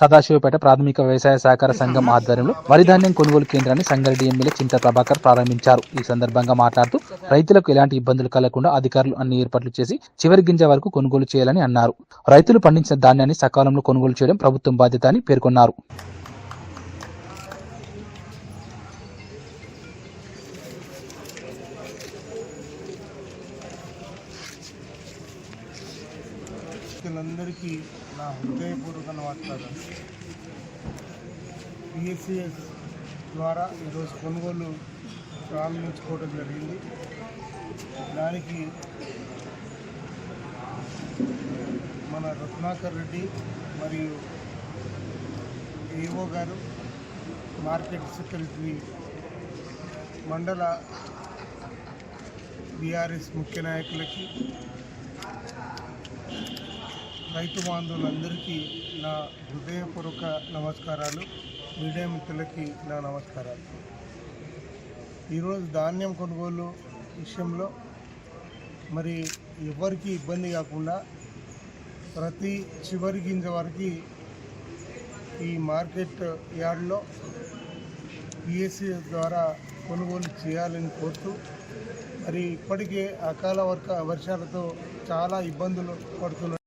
సదాశివపేట ప్రాథమిక వ్యవసాయ సహకార సంఘం ఆధ్వర్యంలో వరి ధాన్యం కొనుగోలు కేంద్రాన్ని సంగారెడ్డి ఎమ్మెల్యే చింత ప్రభాకర్ ప్రారంభించారు. ఈ సందర్భంగా మాట్లాడుతూ రైతులకు ఎలాంటి ఇబ్బందులు కలగకుండా అధికారులు అన్ని ఏర్పాట్లు చేసి చివరి గింజ వరకు కొనుగోలు చేయాలని అన్నారు. రైతులు పండించిన ధాన్యాన్ని సకాలంలో కొనుగోలు చేయడం ప్రభుత్వం బాధ్యత అని పేర్కొన్నారు. వ్యక్తులందరికీ నా హృదయపూర్వక నమస్కారాలు. పిఎస్సిఎస్ ద్వారా ఈరోజు కొనుగోలు ప్రారంభించుకోవడం జరిగింది. దానికి మన రత్నాకర్ రెడ్డి మరియు ఏఓ గారు మార్కెట్ సెక్రటరీ మండల బీఆర్ఎస్ ముఖ్య నాయకులకి రైతు బాంధవులందరికీ నా హృదయపూర్వక నమస్కారాలు మీడియా మిత్రులకి నా నమస్కారాలు. ఈరోజు ధాన్యం కొనుగోలు విషయంలో మరి ఎవరికి ఇబ్బంది కాకుండా ప్రతి చివరి గింజ వరకు ఈ మార్కెట్ యార్డ్లో పిఎస్సి ద్వారా కొనుగోలు చేయాలని కోరుతూ మరి ఇప్పటికే అకాల వర్క వర్షాలతో చాలా ఇబ్బందులు పడుతున్నారు